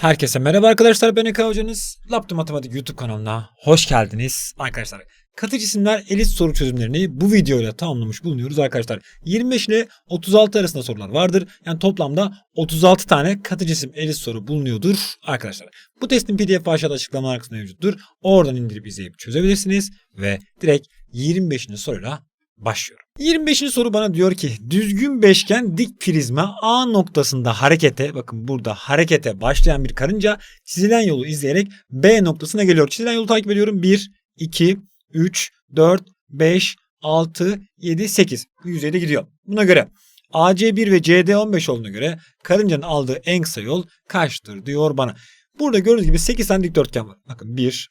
Herkese merhaba arkadaşlar ben Eka Hocanız. Laptop Matematik YouTube kanalına hoş geldiniz. Arkadaşlar katı cisimler elit soru çözümlerini bu videoyla tamamlamış bulunuyoruz arkadaşlar. 25 ile 36 arasında sorular vardır. Yani toplamda 36 tane katı cisim elit soru bulunuyordur arkadaşlar. Bu testin pdf aşağıda açıklama kısmında mevcuttur. Oradan indirip izleyip çözebilirsiniz. Ve direkt 25. soruyla başlıyorum. 25. soru bana diyor ki düzgün beşgen dik prizma A noktasında harekete bakın burada harekete başlayan bir karınca çizilen yolu izleyerek B noktasına geliyor. Çizilen yolu takip ediyorum. 1, 2, 3, 4, 5, 6, 7, 8. Bu yüzeyde gidiyor. Buna göre AC1 ve CD15 olduğuna göre karıncanın aldığı en kısa yol kaçtır diyor bana. Burada gördüğünüz gibi 8 tane dikdörtgen var. Bakın 1,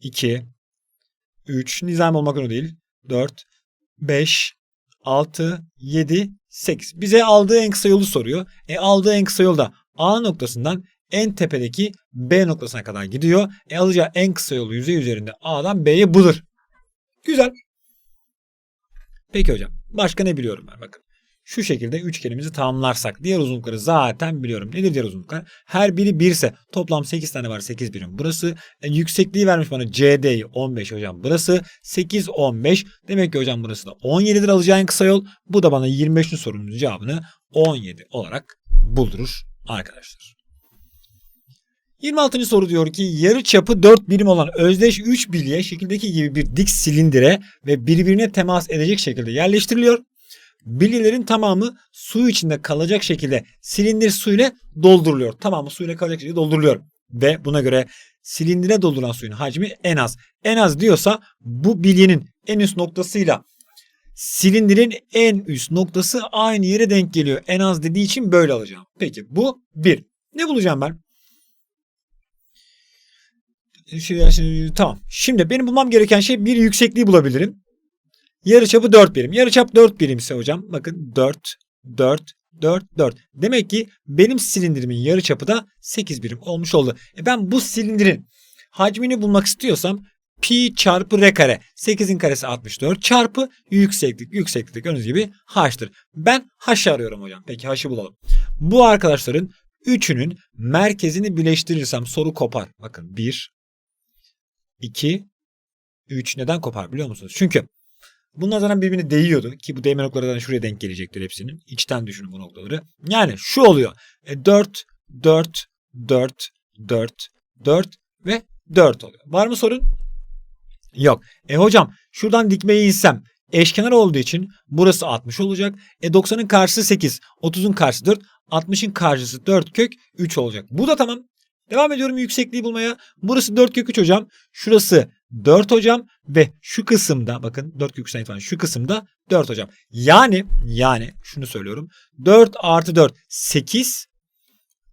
2, 3, nizam olmak zorunda değil. 4, 5, 6, 7, 8. Bize aldığı en kısa yolu soruyor. E aldığı en kısa yolda A noktasından en tepedeki B noktasına kadar gidiyor. E alacağı en kısa yolu yüzey üzerinde A'dan B'ye bulur. Güzel. Peki hocam. Başka ne biliyorum ben bakın. Şu şekilde üçgenimizi tamamlarsak diğer uzunlukları zaten biliyorum. Nedir diğer uzunluklar? Her biri 1 ise toplam 8 tane var 8 birim. Burası e, yüksekliği vermiş bana CD'yi 15 hocam. Burası 8 15. Demek ki hocam burası da 17'dir alacağı en kısa yol. Bu da bana 25. sorunun cevabını 17 olarak buldurur arkadaşlar. 26. soru diyor ki yarı çapı 4 birim olan özdeş 3 bilye şekildeki gibi bir dik silindire ve birbirine temas edecek şekilde yerleştiriliyor. Bilyelerin tamamı su içinde kalacak şekilde silindir suyla dolduruluyor. Tamamı suyla kalacak şekilde dolduruluyor. Ve buna göre silindire doldurulan suyun hacmi en az. En az diyorsa bu bilyenin en üst noktasıyla silindirin en üst noktası aynı yere denk geliyor. En az dediği için böyle alacağım. Peki bu bir. Ne bulacağım ben? Şimdi, şimdi, tamam. Şimdi benim bulmam gereken şey bir yüksekliği bulabilirim. Yarıçapı 4 birim. Yarıçap 4 birim ise hocam bakın 4, 4, 4, 4. Demek ki benim silindirimin yarıçapı da 8 birim olmuş oldu. E ben bu silindirin hacmini bulmak istiyorsam pi çarpı r kare 8'in karesi 64 çarpı yükseklik. Yükseklik gördüğünüz gibi h'tır. Ben h'ı arıyorum hocam. Peki h'ı bulalım. Bu arkadaşların üçünün merkezini birleştirirsem soru kopar. Bakın 1, 2, 3 neden kopar biliyor musunuz? Çünkü Bunlar zaten birbirine değiyordu ki bu değme noktaları şuraya denk gelecektir hepsinin. İçten düşünün bu noktaları. Yani şu oluyor. E 4, 4, 4, 4, 4 ve 4 oluyor. Var mı sorun? Yok. E hocam şuradan dikmeyi insem eşkenar olduğu için burası 60 olacak. E 90'ın karşısı 8, 30'un karşısı 4, 60'ın karşısı 4 kök 3 olacak. Bu da tamam. Devam ediyorum yüksekliği bulmaya. Burası 4 kök 3 hocam. Şurası 4 hocam ve şu kısımda bakın 4 kök 3'ten itibaren şu kısımda 4 hocam. Yani yani şunu söylüyorum. 4 artı 4 8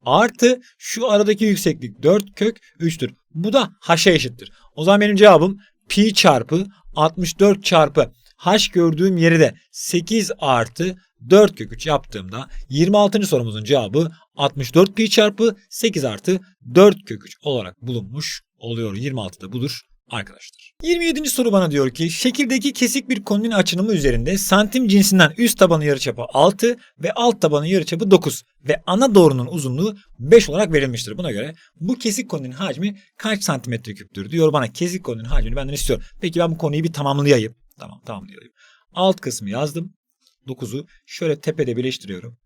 artı şu aradaki yükseklik 4 kök 3'tür. Bu da h'a eşittir. O zaman benim cevabım pi çarpı 64 çarpı h gördüğüm yeri de 8 artı 4 kök 3 yaptığımda 26. sorumuzun cevabı 64 pi çarpı 8 artı 4 kök 3 olarak bulunmuş oluyor. 26'da budur arkadaşlar. 27. soru bana diyor ki şekildeki kesik bir konunun açınımı üzerinde santim cinsinden üst tabanı yarıçapı 6 ve alt tabanı yarıçapı 9 ve ana doğrunun uzunluğu 5 olarak verilmiştir. Buna göre bu kesik konunun hacmi kaç santimetre küptür diyor bana kesik konunun hacmini benden istiyor. Peki ben bu konuyu bir tamamlayayım. Tamam tamamlayayım. Alt kısmı yazdım. 9'u şöyle tepede birleştiriyorum.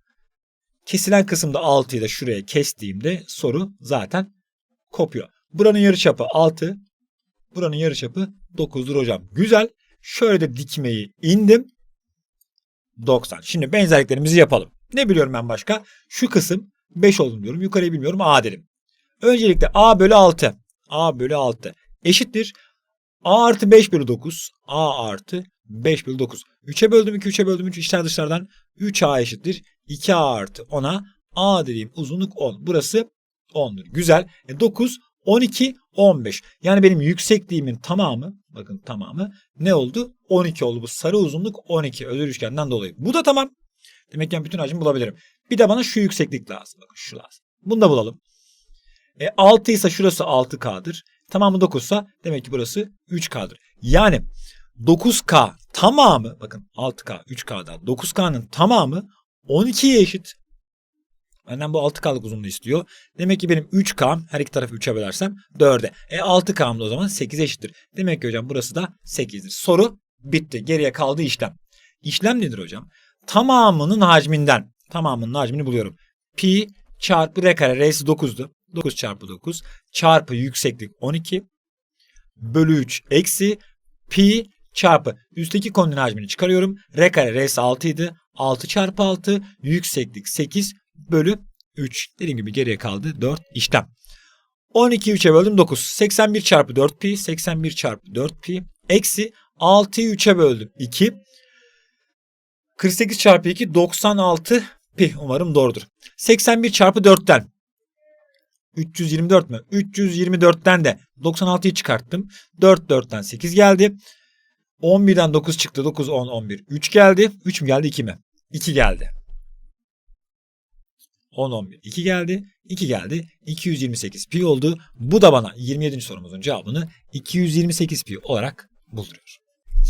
Kesilen kısımda 6'yı da şuraya kestiğimde soru zaten kopuyor. Buranın yarıçapı 6, Buranın yarıçapı 9'dur hocam. Güzel. Şöyle de dikmeyi indim. 90. Şimdi benzerliklerimizi yapalım. Ne biliyorum ben başka? Şu kısım 5 olduğunu diyorum. Yukarıyı bilmiyorum. A dedim. Öncelikle A bölü 6. A bölü 6 eşittir. A artı 5 bölü 9. A artı 5 bölü 9. 3'e böldüm 2, 3'e böldüm 3. içler dışlardan 3A eşittir. 2A artı 10'a A dediğim uzunluk 10. Burası 10'dur. Güzel. E 9 12, 15. Yani benim yüksekliğimin tamamı bakın tamamı ne oldu? 12 oldu. Bu sarı uzunluk 12 özel üçgenden dolayı. Bu da tamam. Demek ki bütün hacmi bulabilirim. Bir de bana şu yükseklik lazım. Bakın şu lazım. Bunu da bulalım. E, 6 ise şurası 6K'dır. Tamamı 9 ise demek ki burası 3K'dır. Yani 9K tamamı bakın 6K, 3K'dan 9K'nın tamamı 12'ye eşit. Benden bu 6K'lık uzunluğu istiyor. Demek ki benim 3K'm her iki tarafı 3'e bölersem 4'e. E 6K'm da o zaman 8'e eşittir. Demek ki hocam burası da 8'dir. Soru bitti. Geriye kaldı işlem. İşlem nedir hocam? Tamamının hacminden. Tamamının hacmini buluyorum. Pi çarpı r kare. R'si 9'du. 9 çarpı 9 çarpı yükseklik 12 bölü 3 eksi pi çarpı üstteki konunun hacmini çıkarıyorum. R kare R'si 6 idi. 6 çarpı 6 yükseklik 8 bölü 3. Dediğim gibi geriye kaldı 4 işlem. 12'yi 3'e böldüm 9. 81 çarpı 4 pi 81 çarpı 4 pi eksi 6'yı 3'e böldüm 2. 48 çarpı 2 96 pi umarım doğrudur. 81 çarpı 4'ten 324 mü? 324'ten de 96'yı çıkarttım. 4 4'ten 8 geldi. 11'den 9 çıktı. 9 10 11 3 geldi. 3 mü geldi 2 mi? 2 geldi. 10 11 2 geldi. 2 geldi. 228 pi oldu. Bu da bana 27. sorumuzun cevabını 228 pi olarak bulduruyor.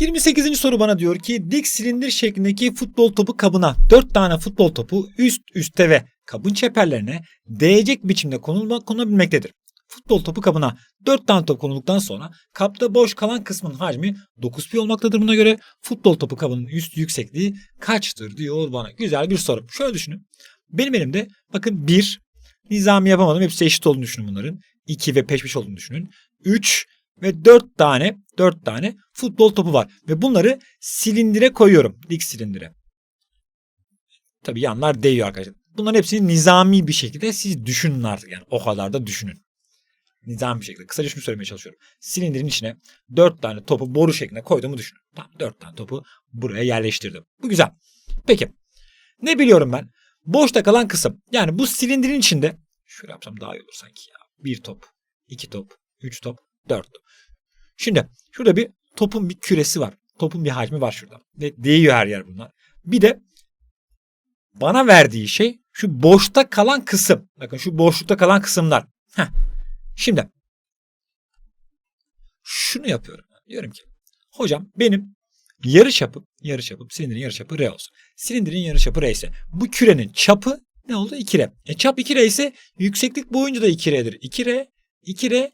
28. soru bana diyor ki dik silindir şeklindeki futbol topu kabına 4 tane futbol topu üst üste ve kabın çeperlerine değecek biçimde konulma, konulabilmektedir. Futbol topu kabına 4 tane top konulduktan sonra kapta boş kalan kısmın hacmi 9 pi olmaktadır. Buna göre futbol topu kabının üst yüksekliği kaçtır diyor bana. Güzel bir soru. Şöyle düşünün. Benim elimde bakın 1 nizami yapamadım. Hepsi eşit olduğunu düşünün bunların. 2 ve peş peşe olduğunu düşünün. 3 ve 4 tane 4 tane futbol topu var ve bunları silindire koyuyorum. Dik silindire. Tabii yanlar değiyor arkadaşlar. Bunların hepsini nizami bir şekilde siz düşünün artık yani o kadar da düşünün. Nizami bir şekilde. Kısaca şunu söylemeye çalışıyorum. Silindirin içine 4 tane topu boru şeklinde koyduğumu düşünün. Tamam 4 tane topu buraya yerleştirdim. Bu güzel. Peki. Ne biliyorum ben? Boşta kalan kısım. Yani bu silindirin içinde şöyle yapsam daha iyi olur sanki ya. Bir top, iki top, üç top, dört top. Şimdi şurada bir topun bir küresi var. Topun bir hacmi var şurada. Ve değiyor her yer bunlar. Bir de bana verdiği şey şu boşta kalan kısım. Bakın şu boşlukta kalan kısımlar. Heh. Şimdi şunu yapıyorum. Diyorum ki hocam benim yarı çapım, yarı çapım, silindirin yarı çapı R olsun. Silindirin yarı çapı R ise bu kürenin çapı ne oldu? 2R. E çap 2R ise yükseklik boyunca da 2R'dir. 2R, 2R,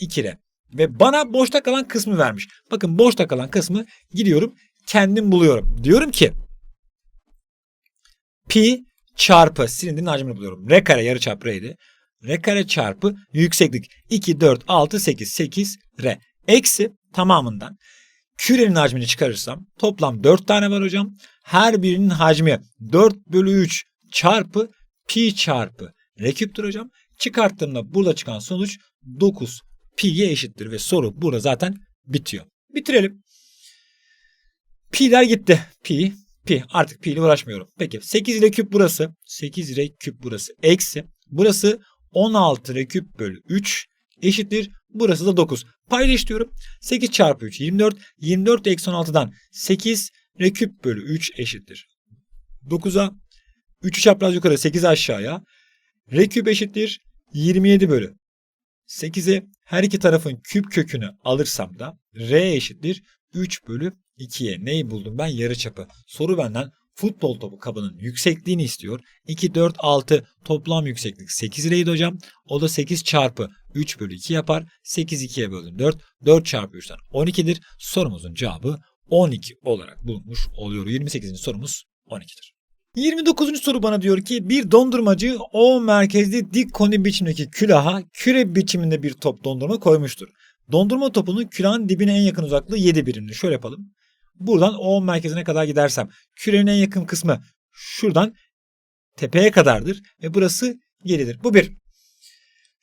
2R. Ve bana boşta kalan kısmı vermiş. Bakın boşta kalan kısmı gidiyorum kendim buluyorum. Diyorum ki pi çarpı silindirin hacmini buluyorum. R kare yarı çap R'ydi. R kare çarpı yükseklik 2, 4, 6, 8, 8 R. Eksi tamamından kürenin hacmini çıkarırsam toplam 4 tane var hocam. Her birinin hacmi 4 bölü 3 çarpı pi çarpı R küptür hocam. Çıkarttığımda burada çıkan sonuç 9 pi'ye eşittir ve soru burada zaten bitiyor. Bitirelim. Pi'ler gitti. Pi, pi. Artık pi ile uğraşmıyorum. Peki 8 ile küp burası. 8 ile küp burası. Eksi. Burası 16 re küp bölü 3 eşittir. Burası da 9. Paylaş diyorum. 8 çarpı 3 24. 24 eksi 16'dan 8 re küp bölü 3 eşittir. 9'a 3'ü çapraz yukarı 8 aşağıya. R küp eşittir 27 bölü 8'e her iki tarafın küp kökünü alırsam da R eşittir 3 bölü 2'ye. Neyi buldum ben? Yarıçapı. Soru benden futbol topu kabının yüksekliğini istiyor. 2, 4, 6 toplam yükseklik 8 liraydı hocam. O da 8 çarpı 3 bölü 2 yapar. 8 2'ye böldüm 4. 4 çarpı 3'ten 12'dir. Sorumuzun cevabı 12 olarak bulunmuş oluyor. 28. sorumuz 12'dir. 29. soru bana diyor ki bir dondurmacı O merkezli dik koni biçimdeki külaha küre biçiminde bir top dondurma koymuştur. Dondurma topunun külahın dibine en yakın uzaklığı 7 birimdir. Şöyle yapalım. Buradan O merkezine kadar gidersem kürenin en yakın kısmı şuradan tepeye kadardır ve burası 7'dir. Bu bir.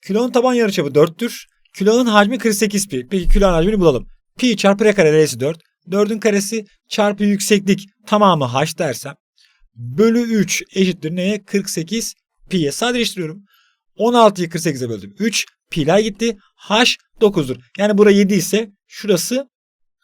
Külahın taban yarıçapı 4'tür. Külahın hacmi 48 pi. Peki külahın hacmini bulalım. Pi çarpı r kare r'si 4. 4'ün karesi çarpı yükseklik tamamı h dersem bölü 3 eşittir neye? 48 pi'ye sadeleştiriyorum. 16'yı 48'e böldüm. 3 pi'ler gitti. H 9'dur. Yani bura 7 ise şurası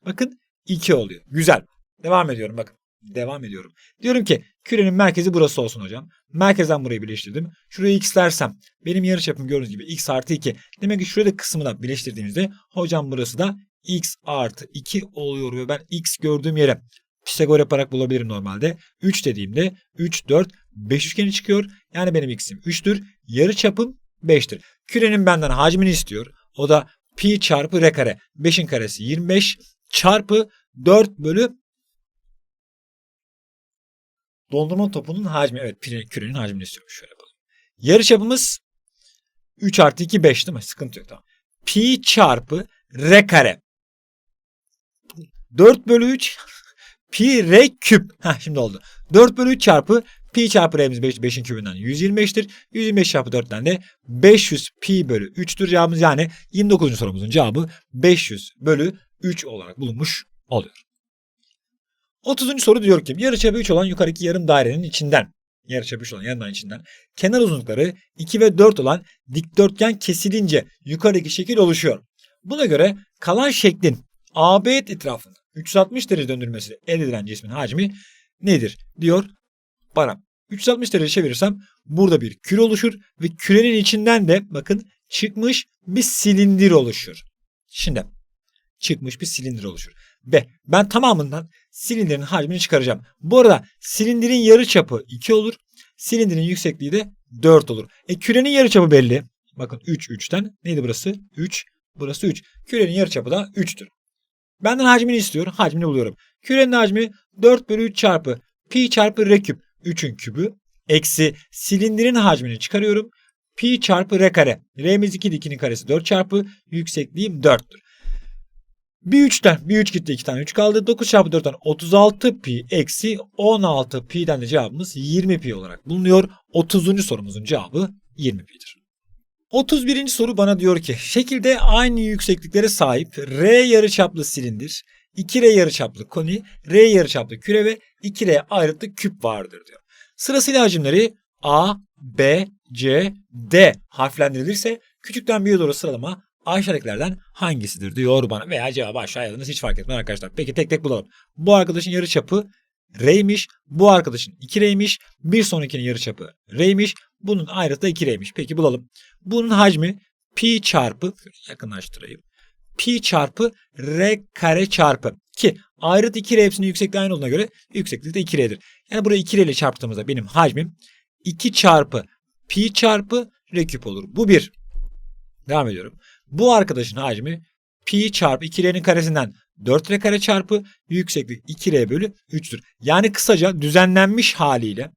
bakın 2 oluyor. Güzel. Devam ediyorum bakın. Devam ediyorum. Diyorum ki kürenin merkezi burası olsun hocam. Merkezden burayı birleştirdim. Şurayı x dersem benim yarıçapım gördüğünüz gibi x artı 2. Demek ki şurada kısmına birleştirdiğimizde hocam burası da x artı 2 oluyor ve ben x gördüğüm yere Pisagor yaparak bulabilirim normalde. 3 dediğimde 3, 4, 5 üçgeni çıkıyor. Yani benim x'im 3'tür. Yarı çapım 5'tir. Kürenin benden hacmini istiyor. O da pi çarpı r kare. 5'in karesi 25 çarpı 4 bölü dondurma topunun hacmi. Evet kürenin hacmini istiyorum. Şöyle yapalım. Yarı çapımız 3 artı 2 5 değil mi? Sıkıntı yok tamam. Pi çarpı r kare. 4 bölü 3 pi r küp. Heh şimdi oldu. 4 bölü 3 çarpı pi çarpı r'miz 5, 5'in kübünden 125'tir. 125 çarpı 4'ten de 500 pi bölü 3'tür cevabımız. Yani 29. sorumuzun cevabı 500 bölü 3 olarak bulunmuş oluyor. 30. soru diyor ki yarıçapı 3 olan yukarıdaki yarım dairenin içinden yarıçapı 3 olan yarım içinden kenar uzunlukları 2 ve 4 olan dikdörtgen kesilince yukarıdaki şekil oluşuyor. Buna göre kalan şeklin AB etrafında 360 derece döndürmesi elde edilen cismin hacmi nedir diyor bana. 360 derece çevirirsem burada bir küre oluşur ve kürenin içinden de bakın çıkmış bir silindir oluşur. Şimdi çıkmış bir silindir oluşur. B. Ben tamamından silindirin hacmini çıkaracağım. Bu arada silindirin yarı çapı 2 olur. Silindirin yüksekliği de 4 olur. E kürenin yarı çapı belli. Bakın 3 3'ten. Neydi burası? 3. Burası 3. Kürenin yarı çapı da 3'tür. Benden hacmini istiyor. Hacmini buluyorum. Kürenin hacmi 4 bölü 3 çarpı pi çarpı r küp. 3'ün kübü. Eksi silindirin hacmini çıkarıyorum. Pi çarpı r kare. R'miz 2 2'nin karesi 4 çarpı yüksekliğim 4'tür. Bir 3'ten bir 3 gitti 2 tane 3 kaldı. 9 çarpı 4'ten 36 pi eksi 16 pi'den de cevabımız 20 pi olarak bulunuyor. 30. sorumuzun cevabı 20 pi'dir. 31. soru bana diyor ki şekilde aynı yüksekliklere sahip R yarıçaplı silindir, 2R yarıçaplı koni, R yarıçaplı küre ve 2R ayrıtlı küp vardır diyor. Sırasıyla hacimleri A, B, C, D harflendirilirse küçükten büyüğe doğru sıralama aşağıdakilerden hangisidir diyor bana veya cevabı aşağı yazdınız hiç fark etmez arkadaşlar. Peki tek tek bulalım. Bu arkadaşın yarıçapı R'ymiş. Bu arkadaşın 2R'ymiş. Bir sonrakinin yarıçapı R'ymiş. Bunun ayrıtı da 2R'ymiş. Peki bulalım. Bunun hacmi pi çarpı yakınlaştırayım. Pi çarpı R kare çarpı ki ayrıt 2R hepsinin yüksekliği aynı olduğuna göre yüksekliği de 2R'dir. Yani burayı 2R ile çarptığımızda benim hacmim 2 çarpı pi çarpı R küp olur. Bu bir. Devam ediyorum. Bu arkadaşın hacmi pi çarpı 2R'nin karesinden 4R kare çarpı yükseklik 2R bölü 3'tür. Yani kısaca düzenlenmiş haliyle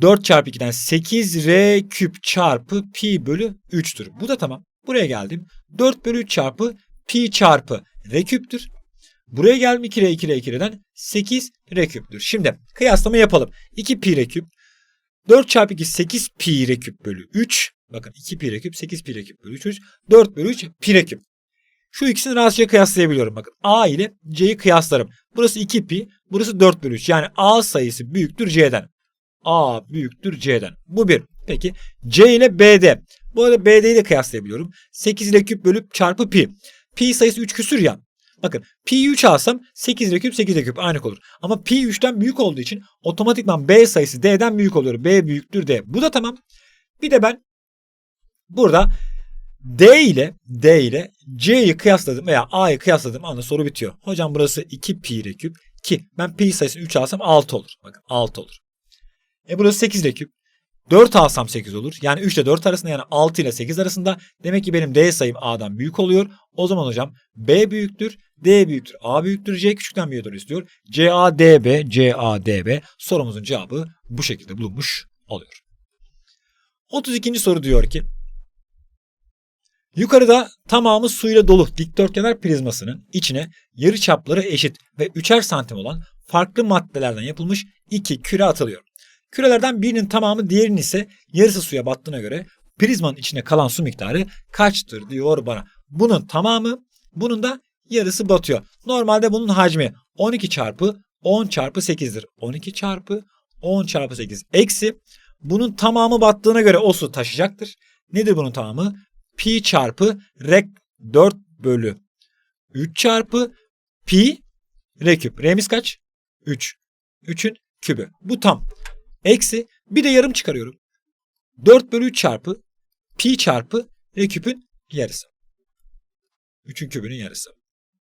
4 çarpı 2'den 8R küp çarpı pi bölü 3'tür. Bu da tamam. Buraya geldim. 4 bölü 3 çarpı pi çarpı R küptür. Buraya geldim 2R 2R 2R'den 8 R küptür. Şimdi kıyaslama yapalım. 2 pi R küp 4 çarpı 2 8 pi R küp bölü 3. Bakın 2 pi R küp 8 pi R küp bölü 3. 3 4 bölü 3 pi R küp. Şu ikisini rahatça kıyaslayabiliyorum. Bakın A ile C'yi kıyaslarım. Burası 2 pi, burası 4 bölü 3. Yani A sayısı büyüktür C'den. A büyüktür C'den. Bu bir. Peki C ile BD. Bu arada BD'yi de kıyaslayabiliyorum. 8 ile küp bölüp çarpı pi. Pi sayısı 3 küsür ya. Bakın pi 3 alsam 8 ile küp 8 ile küp aynı olur. Ama pi 3'ten büyük olduğu için otomatikman B sayısı D'den büyük oluyor. B büyüktür D. Bu da tamam. Bir de ben burada D ile D ile C'yi kıyasladım veya A'yı kıyasladım anda soru bitiyor. Hocam burası 2 pi ile küp ki ben pi sayısını 3 alsam 6 olur. Bakın 6 olur. E burası 8 ile küp. 4 alsam 8 olur. Yani 3 ile 4 arasında yani 6 ile 8 arasında. Demek ki benim D sayım A'dan büyük oluyor. O zaman hocam B büyüktür, D büyüktür, A büyüktür, C küçükten doğru istiyor. C A D B, C A D B sorumuzun cevabı bu şekilde bulunmuş oluyor. 32. soru diyor ki Yukarıda tamamı suyla dolu dikdörtgenler prizmasının içine yarı çapları eşit ve 3'er santim olan farklı maddelerden yapılmış iki küre atılıyor. Kürelerden birinin tamamı diğerinin ise yarısı suya battığına göre prizmanın içine kalan su miktarı kaçtır diyor bana. Bunun tamamı bunun da yarısı batıyor. Normalde bunun hacmi 12 çarpı 10 çarpı 8'dir. 12 çarpı 10 çarpı 8 eksi bunun tamamı battığına göre o su taşıyacaktır. Nedir bunun tamamı? Pi çarpı rek 4 bölü 3 çarpı pi r küp. R'miz kaç? 3. 3'ün kübü. Bu tam. Eksi bir de yarım çıkarıyorum. 4 bölü 3 çarpı pi çarpı r küpün yarısı. 3'ün kübünün yarısı.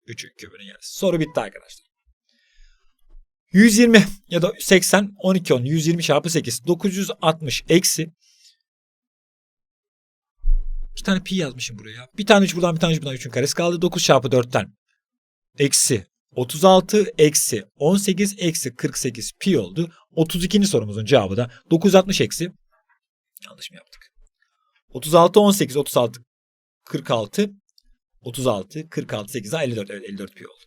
3'ün kübünün yarısı. Soru bitti arkadaşlar. 120 ya da 80 12 10 120 çarpı 8 960 eksi bir tane pi yazmışım buraya. Bir tane 3 buradan bir tane 3 buradan 3'ün karesi kaldı. 9 çarpı 4'ten eksi 36 eksi 18 eksi 48 pi oldu. 32. sorumuzun cevabı da 960 eksi yanlış mı yaptık? 36 18 36 46 36 46 8 daha 54 evet 54 pi oldu.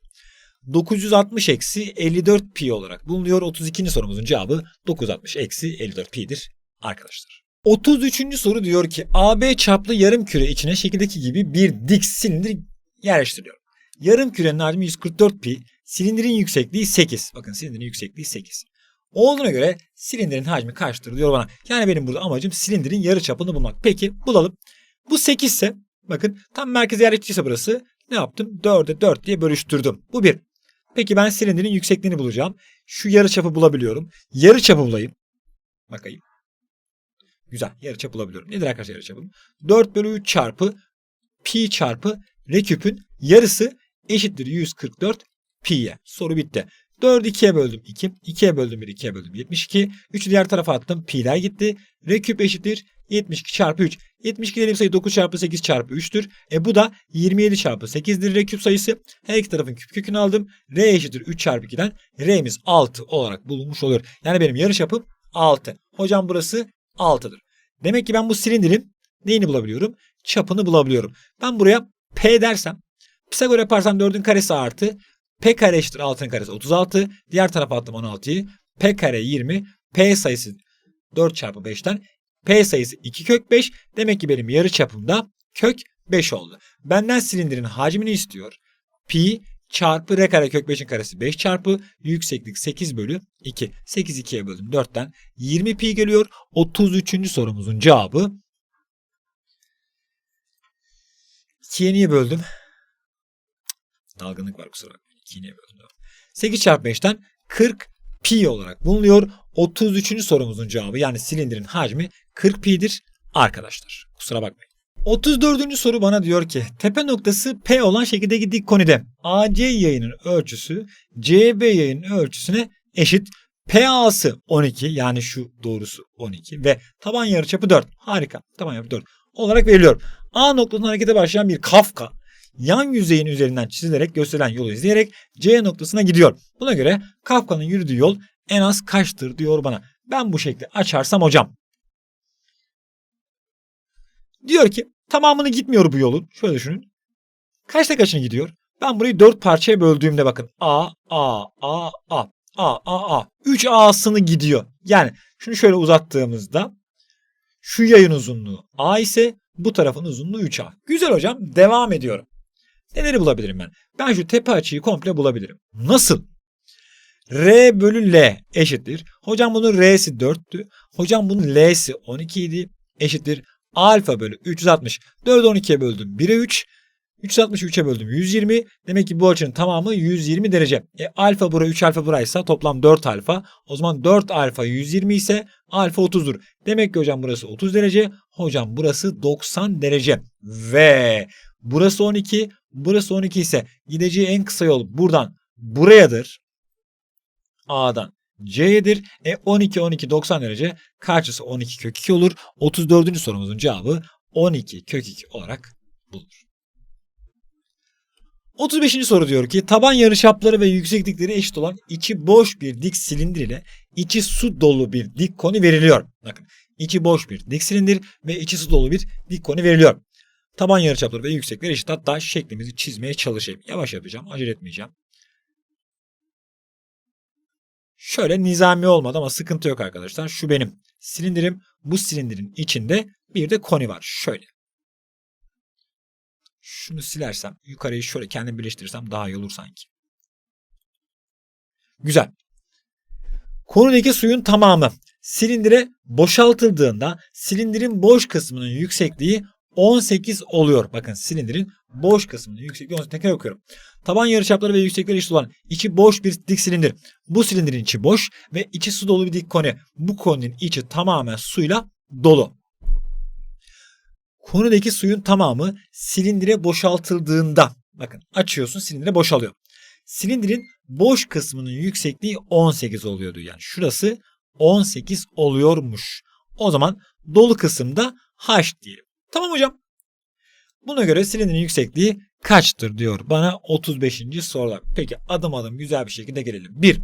960 eksi 54 pi olarak bulunuyor. 32. sorumuzun cevabı 960 eksi 54 pi'dir arkadaşlar. 33. soru diyor ki AB çaplı yarım küre içine şekildeki gibi bir dik silindir yerleştiriliyor. Yarım kürenin hacmi 144 pi, silindirin yüksekliği 8. Bakın silindirin yüksekliği 8. Olduğuna göre silindirin hacmi kaçtır diyor bana. Yani benim burada amacım silindirin yarı çapını bulmak. Peki bulalım. Bu 8 ise bakın tam merkeze yerleştiyse burası ne yaptım? 4'e 4 diye bölüştürdüm. Bu bir. Peki ben silindirin yüksekliğini bulacağım. Şu yarı çapı bulabiliyorum. Yarı çapı bulayım. Bakayım. Güzel. Yarı çap bulabiliyorum. Nedir arkadaşlar yarı çapım? 4 bölü 3 çarpı pi çarpı r küpün yarısı eşittir 144 pi'ye. Soru bitti. 4'ü 2'ye böldüm 2. 2'ye böldüm 1. 2'ye böldüm 72. 3'ü diğer tarafa attım. Pi'ler gitti. R küp eşittir 72 çarpı 3. 72 dediğim sayı 9 çarpı 8 çarpı 3'tür. E bu da 27 çarpı 8'dir R küp sayısı. Her iki tarafın küp kökünü aldım. R eşittir 3 çarpı 2'den R'miz 6 olarak bulunmuş oluyor. Yani benim yarı çapım 6. Hocam burası 6'dır. Demek ki ben bu silindirin neyini bulabiliyorum? Çapını bulabiliyorum. Ben buraya P dersem Pisagor yaparsam 4'ün karesi artı P kare eşittir 6'nın karesi 36. Diğer tarafa attım 16'yı. P kare 20. P sayısı 4 çarpı 5'ten. P sayısı 2 kök 5. Demek ki benim yarı çapımda kök 5 oldu. Benden silindirin hacmini istiyor. Pi çarpı r kare kök 5'in karesi 5 çarpı yükseklik 8 bölü 2. 8 2'ye böldüm 4'ten 20 pi geliyor. 33. sorumuzun cevabı 2'ye niye böldüm? Dalgınlık var kusura bakmayın. 2'ye niye böldüm? 8 çarpı 5'ten 40 pi olarak bulunuyor. 33. sorumuzun cevabı yani silindirin hacmi 40 pi'dir arkadaşlar. Kusura bakmayın. 34. soru bana diyor ki tepe noktası P olan şekildeki dik konide AC yayının ölçüsü CB yayının ölçüsüne eşit. PA'sı 12 yani şu doğrusu 12 ve taban yarıçapı 4. Harika. Taban yarıçapı 4 olarak veriliyor. A noktasından harekete başlayan bir kafka yan yüzeyin üzerinden çizilerek gösterilen yolu izleyerek C noktasına gidiyor. Buna göre Kafka'nın yürüdüğü yol en az kaçtır diyor bana. Ben bu şekli açarsam hocam. Diyor ki tamamını gitmiyor bu yolun. Şöyle düşünün. Kaçta kaçını gidiyor? Ben burayı dört parçaya böldüğümde bakın. A, A, A, A, A, A, A. 3 A'sını gidiyor. Yani şunu şöyle uzattığımızda şu yayın uzunluğu A ise bu tarafın uzunluğu 3A. Güzel hocam. Devam ediyorum. Neleri bulabilirim ben? Ben şu tepe açıyı komple bulabilirim. Nasıl? R bölü L eşittir. Hocam bunun R'si 4'tü. Hocam bunun L'si 12 idi. Eşittir. Alfa bölü 360. 4'ü 12'ye böldüm. 1'e 3. 360'ı 3'e böldüm 120. Demek ki bu açının tamamı 120 derece. E, alfa bura 3 alfa buraysa toplam 4 alfa. O zaman 4 alfa 120 ise alfa 30'dur. Demek ki hocam burası 30 derece. Hocam burası 90 derece. Ve burası 12. Burası 12 ise gideceği en kısa yol buradan burayadır. A'dan C'yedir. E 12 12 90 derece karşısı 12 kök 2 olur. 34. sorumuzun cevabı 12 kök 2 olarak bulunur. 35. soru diyor ki taban yarıçapları ve yükseklikleri eşit olan içi boş bir dik silindir ile içi su dolu bir dik koni veriliyor. Bakın içi boş bir dik silindir ve içi su dolu bir dik koni veriliyor. Taban yarıçapları ve yükseklikleri eşit. Hatta şeklimizi çizmeye çalışayım. Yavaş yapacağım. Acele etmeyeceğim. Şöyle nizami olmadı ama sıkıntı yok arkadaşlar. Şu benim silindirim. Bu silindirin içinde bir de koni var. Şöyle. Şunu silersem yukarıyı şöyle kendim birleştirirsem daha iyi olur sanki. Güzel. Konudaki suyun tamamı silindire boşaltıldığında silindirin boş kısmının yüksekliği 18 oluyor. Bakın silindirin boş kısmının yüksekliği 18. Tekrar okuyorum. Taban yarıçapları ve yüksekleri eşit olan içi boş bir dik silindir. Bu silindirin içi boş ve içi su dolu bir dik koni. Bu koninin içi tamamen suyla dolu. Konudaki suyun tamamı silindire boşaltıldığında Bakın açıyorsun silindire boşalıyor. Silindirin boş kısmının yüksekliği 18 oluyordu. Yani şurası 18 oluyormuş. O zaman dolu kısımda H diyelim. Tamam hocam. Buna göre silindirin yüksekliği kaçtır diyor bana 35. sorular. Peki adım adım güzel bir şekilde gelelim. 1.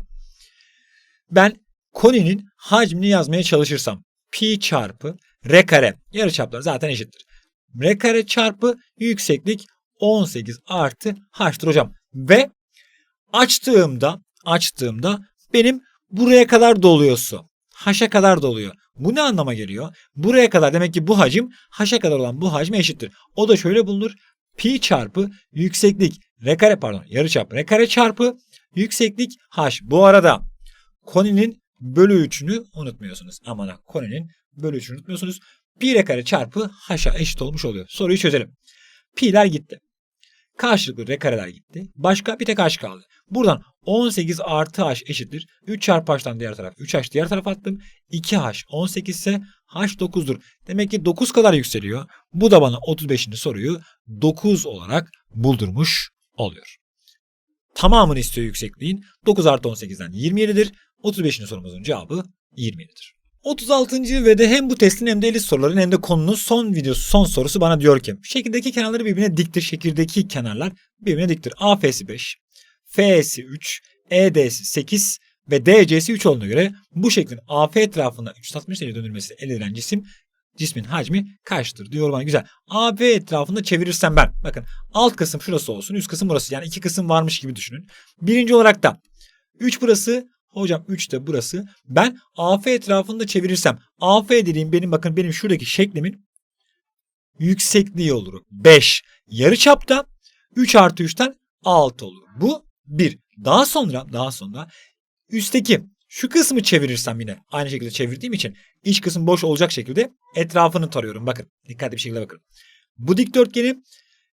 Ben koninin hacmini yazmaya çalışırsam pi çarpı r kare yarıçaplar zaten eşittir. r kare çarpı yükseklik 18 artı h'tır hocam. Ve açtığımda açtığımda benim buraya kadar doluyor su. H'a kadar doluyor. Bu ne anlama geliyor? Buraya kadar demek ki bu hacim h'a kadar olan bu hacme eşittir. O da şöyle bulunur. Pi çarpı yükseklik r kare pardon yarıçap r kare çarpı yükseklik h. Bu arada koninin bölü 3'ünü unutmuyorsunuz. Aman ha koninin bölü 3'ünü unutmuyorsunuz. Pi r kare çarpı h'a eşit olmuş oluyor. Soruyu çözelim. Pi'ler gitti. Karşılıklı r kareler gitti. Başka bir tek h kaldı. Buradan 18 artı h eşittir. 3 çarpı h'tan diğer taraf. 3h diğer tarafa attım. 2h 18 ise h 9'dur. Demek ki 9 kadar yükseliyor. Bu da bana 35. soruyu 9 olarak buldurmuş oluyor. Tamamını istiyor yüksekliğin. 9 artı 18'den 27'dir. 35. sorumuzun cevabı 27'dir. 36. ve de hem bu testin hem de elit soruların hem de konunun son videosu son sorusu bana diyor ki şekildeki kenarları birbirine diktir. Şekildeki kenarlar birbirine diktir. AF'si 5, FE'si 3, ED'si 8 ve DC'si 3 olduğuna göre bu şeklin AF etrafında 360 derece dönülmesi elde edilen cisim cismin hacmi kaçtır diyor bana. Güzel. AB etrafında çevirirsem ben. Bakın alt kısım şurası olsun. Üst kısım burası. Yani iki kısım varmış gibi düşünün. Birinci olarak da 3 burası. Hocam 3 de burası. Ben AF etrafında çevirirsem. AF dediğim benim bakın benim şuradaki şeklimin yüksekliği olur. 5. Yarı çapta 3 artı 3'ten 6 olur. Bu 1. Daha sonra daha sonra üstteki şu kısmı çevirirsem yine aynı şekilde çevirdiğim için iç kısım boş olacak şekilde etrafını tarıyorum. Bakın dikkatli bir şekilde bakın. Bu dikdörtgeni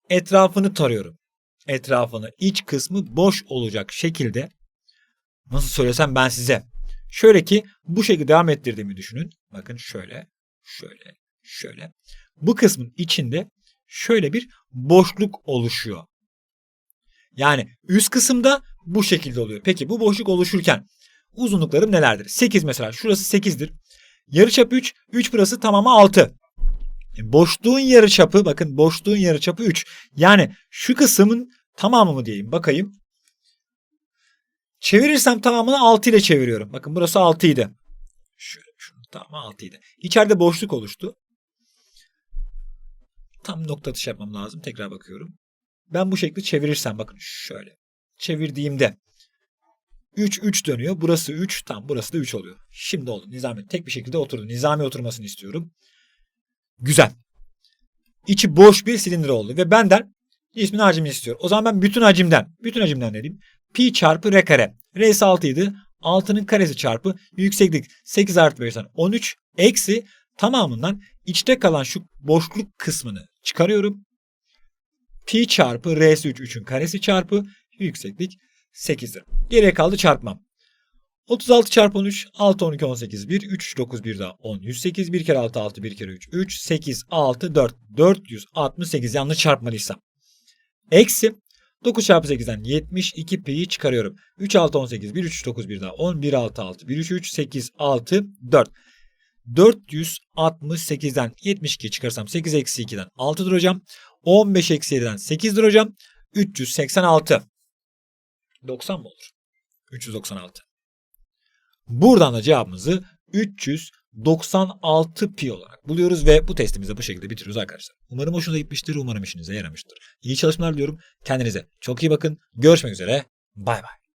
etrafını tarıyorum. Etrafını iç kısmı boş olacak şekilde nasıl söylesem ben size. Şöyle ki bu şekilde devam ettirdiğimi düşünün. Bakın şöyle, şöyle, şöyle. Bu kısmın içinde şöyle bir boşluk oluşuyor. Yani üst kısımda bu şekilde oluyor. Peki bu boşluk oluşurken uzunluklarım nelerdir? 8 mesela. Şurası 8'dir. Yarıçapı 3. 3 burası tamamı 6. E, boşluğun yarıçapı bakın boşluğun yarıçapı 3. Yani şu kısmın tamamı mı diyeyim bakayım. Çevirirsem tamamını 6 ile çeviriyorum. Bakın burası 6 idi. Şöyle şunu tamamı 6 idi. İçeride boşluk oluştu. Tam nokta atış yapmam lazım. Tekrar bakıyorum. Ben bu şekli çevirirsem bakın şöyle. Çevirdiğimde 3 3 dönüyor. Burası 3. Tam burası da 3 oluyor. Şimdi oldu. Nizami tek bir şekilde oturdu. Nizami oturmasını istiyorum. Güzel. İçi boş bir silindir oldu ve benden cismin hacmini istiyor. O zaman ben bütün hacimden, bütün hacimden diyeyim? Pi çarpı r kare. R'si 6 idi. 6'nın karesi çarpı yükseklik 8 artı 5'ten 13 eksi tamamından içte kalan şu boşluk kısmını çıkarıyorum. Pi çarpı R'si 3 3'ün karesi çarpı yükseklik 8'dir. Geriye kaldı çarpmam. 36 çarpı 13 6 12 18 1 3 3 9 1 daha 10 108 1 kere 6 6 1 kere 3 3 8 6 4 468 yanlış çarpmadıysam. Eksi 9 çarpı 8'den 72 pi'yi çıkarıyorum. 3 6 18 1 3 9 1 daha 10 1 6 6 1 3 3 8 6 4. 468'den 72 çıkarsam 8 eksi 2'den 6'dır hocam. 15 eksi 7'den 8'dir hocam. 386. 90 mı olur? 396. Buradan da cevabımızı 396 pi olarak buluyoruz ve bu testimizi bu şekilde bitiriyoruz arkadaşlar. Umarım hoşunuza gitmiştir. Umarım işinize yaramıştır. İyi çalışmalar diliyorum. Kendinize çok iyi bakın. Görüşmek üzere. Bay bay.